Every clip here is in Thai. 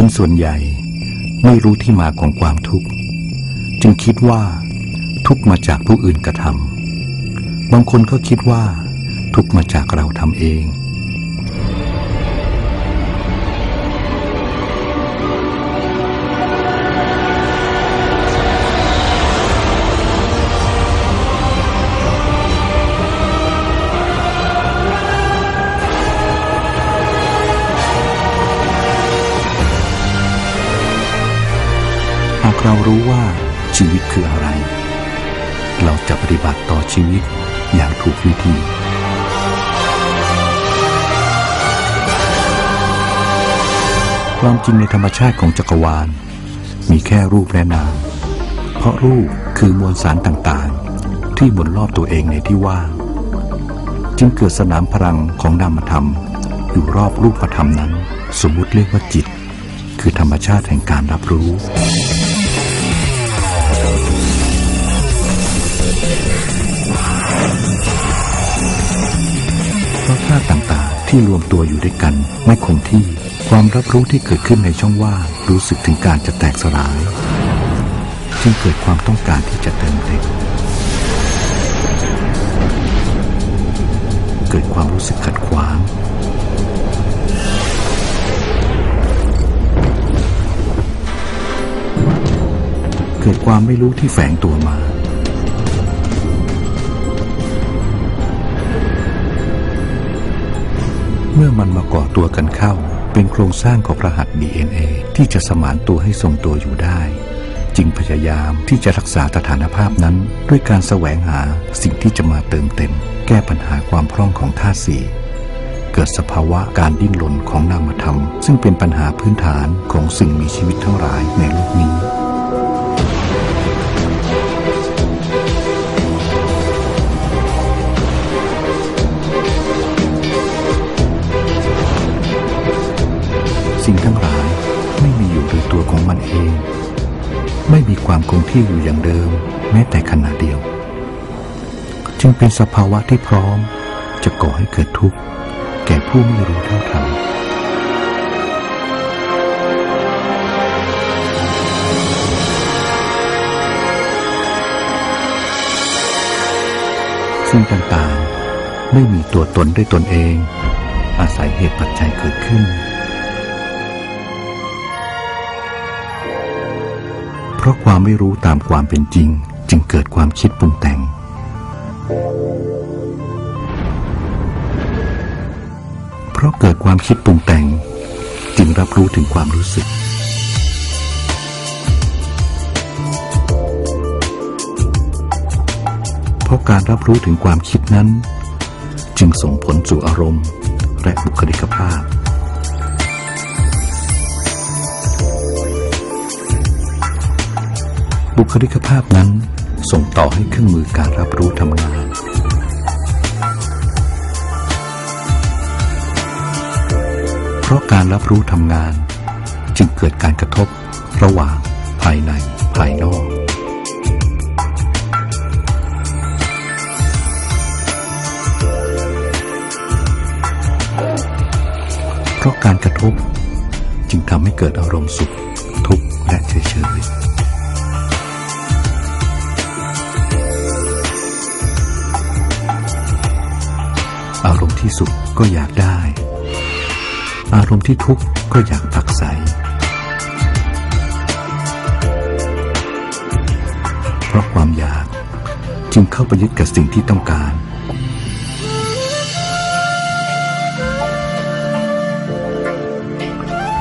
คนส่วนใหญ่ไม่รู้ที่มาของความทุกข์ จึงคิดว่า ทุกข์มาจากผู้อื่นกระทำบางคนก็คิดว่า ทุกข์มาจากเราทำเองากเรารู้ว่าชีวิตคืออะไร เราจะปฏิบัติต่อชีวิตอย่างถูกวิธี ความจริงในธรรมชาติของจักรวาล มีแค่รูปและนาม เพราะรูปคือมวลสารต่างๆ ที่บนรอบตัวเองในที่ว่าง จึงเกิดสนามพลังของนามธรรม อยู่รอบรูปธรรมนั้น สมมุติเรียกว่าจิต คือธรรมชาติแห่งการรับรู้ ที่รวมตัวอยู่ด้วยกัน ไม่คงที่ ความรับรู้ที่เกิดขึ้นในช่องว่างรู้สึกถึงการจะแตกสลาย จึงเกิดความต้องการที่จะเติมเต็มเกิดความรู้สึกขัดขวาง เกิดความไม่รู้ที่แฝงตัวมา เมื่อมันมาก่อตัวกันเข้า เป็นโครงสร้างของรหัส DNA ที่จะสมานตัวให้ทรงตัวอยู่ได้ จึงพยายามที่จะรักษาสถานภาพนั้น ด้วยการแสวงหาสิ่งที่จะมาเติมเต็ม แก้ปัญหาความพร่องของธาตุสี่เกิดสภาวะการดิ้นรนของนามธรรม ซึ่งเป็นปัญหาพื้นฐานของสิ่งมีชีวิตทั้งหลายในโลกนี้ มันเอง ไม่มีความคงที่อยู่อย่างเดิม แม้แต่ขณะเดียว จึงเป็นสภาวะที่พร้อม จะก่อให้เกิดทุกข์ แก่ผู้ไม่รู้เท่าทันสิ่งต่างๆ ไม่มีตัวตนด้วยตนเอง อาศัยเหตุปัจจัยเกิดขึ้น ราะความไม่รู้ตามความเป็นจริง จึงเกิดความคิดปรุงแต่ง เพราะเกิดความคิดปรุงแต่ง จึงรับรู้ถึงความรู้สึก เพราะการรับรู้ถึงความคิดนั้น จึงส่งผลสู่อารมณ์และบุคลิกภาพ คลิกภาพนั้น ส่งต่อให้เครื่องมือการรับรู้ทำงาน เพราะการรับรู้ทำงาน จึงเกิดการกระทบระหว่างภายในภายนอก เพราะการกระทบจึงทำให้เกิดอารมณ์สุข ทุกข์และเฉยๆ ที่สุขก็อยากได้ อารมณ์ที่ทุกข์ก็อยากผักไสเพราะความอยากจึงเข้าไปยึดกับสิ่งที่ต้องการ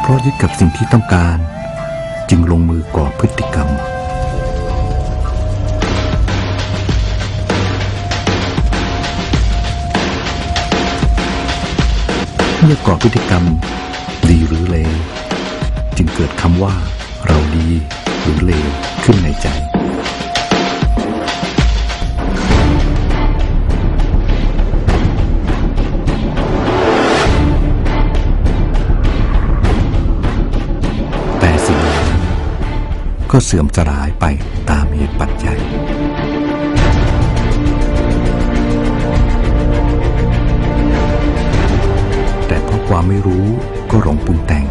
เพราะยึดกับสิ่งที่ต้องการ จึงลงมือก่อพฤติกรรม เมื่อก่อพฤติกรรม ดีหรือเลวจึงเกิดคำว่า เราดีหรือเลวขึ้นในใจ แต่สิ่งนั้นก็เสื่อมสลายไปตามเหตุปัจจัย ความไม่รู้ก็หลงปรุงแต่ง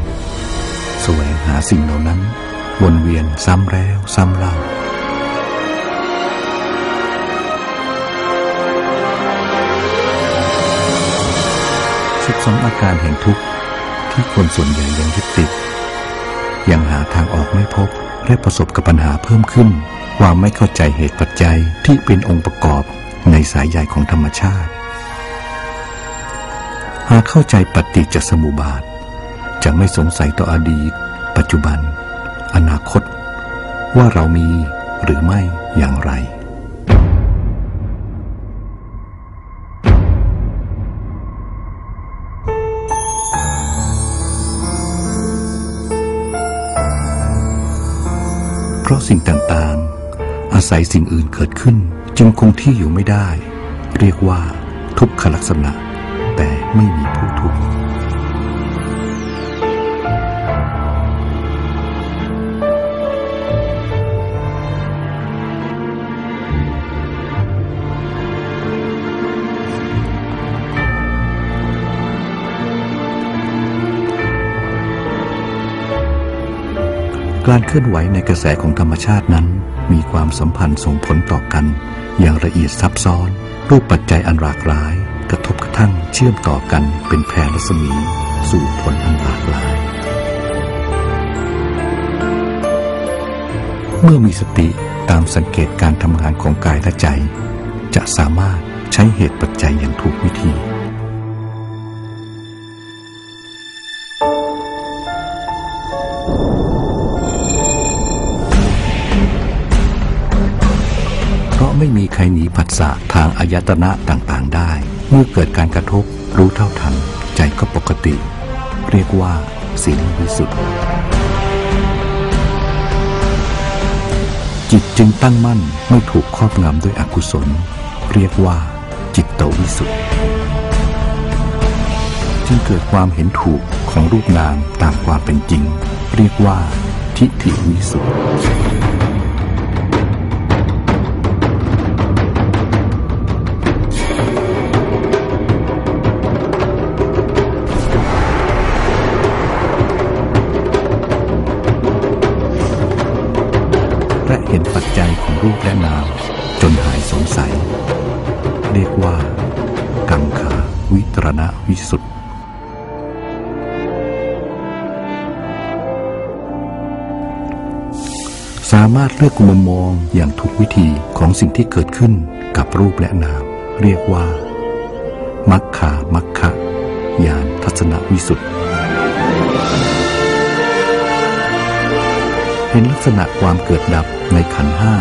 แสวงหาสิ่งเหล่านั้น วนเวียนซ้ำแล้วซ้ำเล่าสิบสองอาการแห่งทุกข์ที่คนส่วนใหญ่ยังยึดติด ยังหาทางออกไม่พบและประสบกับปัญหาเพิ่มขึ้น ความไม่เข้าใจเหตุปัจจัยที่เป็นองค์ประกอบในสายใยของธรรมชาติ หากเข้าใจปฏิจจสมุปบาท จะไม่สงสัยต่ออดีต ปัจจุบัน อนาคต ว่าเรามีหรือไม่อย่างไรเพราะสิ่งต่างๆ อาศัยสิ่งอื่นเกิดขึ้นจึงคงที่อยู่ไม่ได้ เรียกว่าทุกขลักษณะ ไม่มีผู้ทุกข์การเคลื่อนไหวในกระแสของธรรมชาตินั้น มีความสัมพันธ์ส่งผลต่อกัน อย่างละเอียดซับซ้อน รูปปัจจัยอันหลากหลาย ระทบกระทั่งเชื่อมต่อกันเป็นแพรรัศมี สู่ผลอันหลากหลาย เมื่อมีสติตามสังเกตการทำงานของกายและใจ จะสามารถใช้เหตุปัจจัยอย่างถูกวิธีเพราะไม่มีใครหนีผัสสะทางอายตนะต่างๆได้ มื่อเกิดการกระทบรู้เท่าทัน ใจก็ปกติ เรียกว่าศีลวิสุทธิ์จิตจึงตั้งมั่นไม่ถูกครอบงำด้วยอกุศล เรียกว่า จิตตวิสุทธิ์จึงเกิดความเห็นถูกของรูปนามตามความเป็นจริง เรียกว่า ทิฏฐิวิสุทธิ์ และเห็นปัจจัยของรูปและนาม จนหายสงสัย เรียกว่า กังขาวิตรณวิสุทธิสามารถเลือกมุมมองอย่างถูกวิธีของสิ่งที่เกิดขึ้นกับรูปและนาม เรียกว่า มัคคามัคคะญาณทัศนวิสุทธิ เห็นลักษณะความเกิดดับในขันห้า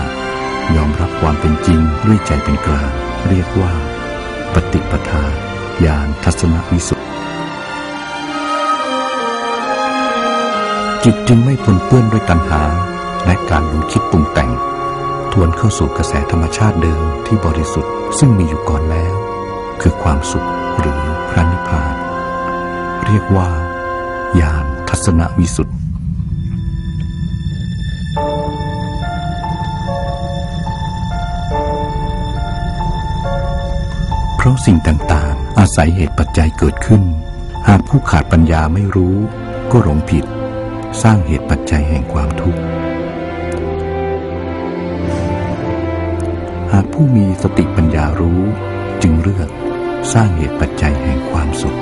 ยอมรับความเป็นจริงด้วยใจเป็นกลาง เรียกว่า ปฏิปทาญาณทัศนวิสุทธิจิตจึงไม่ปนเปื้อนด้วยตัณหา และการหลงคิดปรุงแต่ง ทวนเข้าสู่กระแสธรรมชาติเดิมที่บริสุทธิ์ซึ่งมีอยู่ก่อนแล้ว คือความสุขหรือพระนิพพาน เรียกว่าญาณทัศนวิสุทธิ ราะสิ่งต่างๆ อาศัยเหตุปัจจัยเกิดขึ้น หากผู้ขาดปัญญาไม่รู้ ก็หลงผิด สร้างเหตุปัจจัยแห่งความทุกข์ หากผู้มีสติปัญญารู้จึงเลือกสร้างเหตุปัจจัยแห่งความสุข